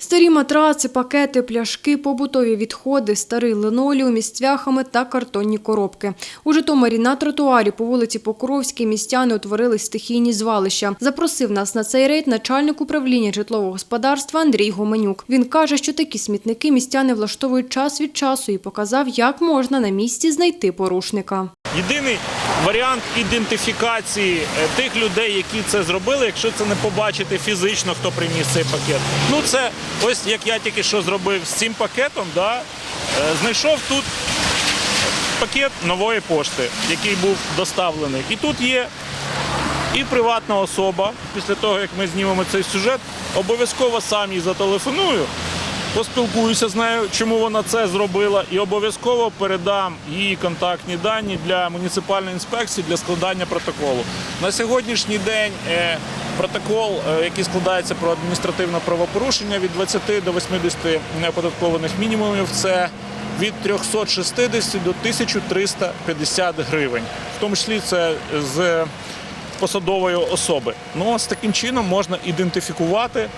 Старі матраци, пакети, пляшки, побутові відходи, старий линолеум із цвяхами та картонні коробки. У Житомирі на тротуарі по вулиці Покровській містяни утворили стихійні звалища. Запросив нас на цей рейд начальник управління житлового господарства Андрій Гоменюк. Він каже, що такі смітники містяни влаштовують час від часу і показав, як можна на місці знайти порушника. Єдиний варіант ідентифікації е, тих людей, які це зробили, якщо це не побачити фізично, хто приніс цей пакет. Ну це ось як я тільки що зробив з цим пакетом, да, е, знайшов тут пакет нової пошти, який був доставлений. І тут є і приватна особа. Після того, як ми знімемо цей сюжет, обов'язково сам їй зателефоную. Поспілкуюся з нею, чому вона це зробила, і обов'язково передам її контактні дані для муніципальної інспекції для складання протоколу. На сьогоднішній день е, протокол, е, який складається про адміністративне правопорушення від 20 до 80 неоподаткованих мінімумів, це від 360 до 1350 гривень, в тому числі це з посадової особи. Ну, ось таким чином можна ідентифікувати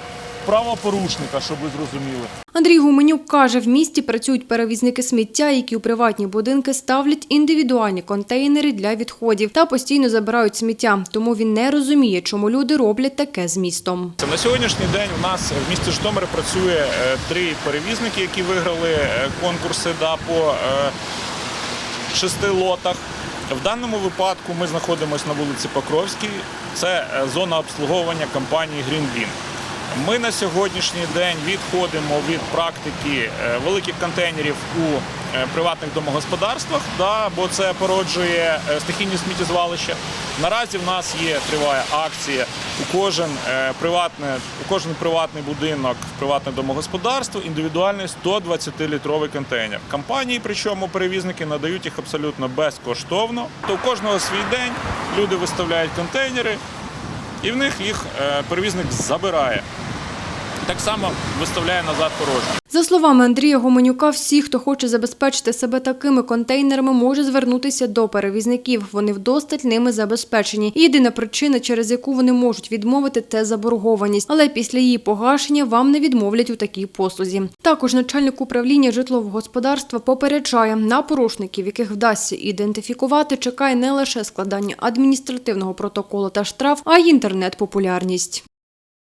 правопорушника, щоб ви зрозуміли. Андрій Гуменюк каже, в місті працюють перевізники сміття, які у приватні будинки ставлять індивідуальні контейнери для відходів та постійно забирають сміття. Тому він не розуміє, чому люди роблять таке з містом. На сьогоднішній день у нас в місті Житомир працює е, три перевізники, які виграли е, конкурси да, по е, шести лотах. В даному випадку ми знаходимося на вулиці Покровській. Це зона обслуговування компанії Green Bean. Ми на сьогоднішній день відходимо від практики е, великих контейнерів у е, приватних домогосподарствах, да, бо це породжує е, стихійні сміттєзвалища. Наразі в нас є триває акція. У кожен приватне, у кожен приватний будинок, приватне домогосподарство індивідуальний 120-літровий контейнер. Компанії, причому перевізники надають їх абсолютно безкоштовно. То у кожного свій день люди виставляють контейнери, і в них їх е, перевізник забирає. Так само виставляє назад порожні. За словами Андрія Гуменюка, всі, хто хоче забезпечити себе такими контейнерами, може звернутися до перевізників. Вони вдосталь ними забезпечені. Єдина причина, через яку вони можуть відмовити, це заборгованість. Але після її погашення вам не відмовлять у такій послузі. Також начальник управління житлового господарства попереджає на порушників, яких вдасться ідентифікувати, чекає не лише складання адміністративного протоколу та штраф, а й інтернет-популярність.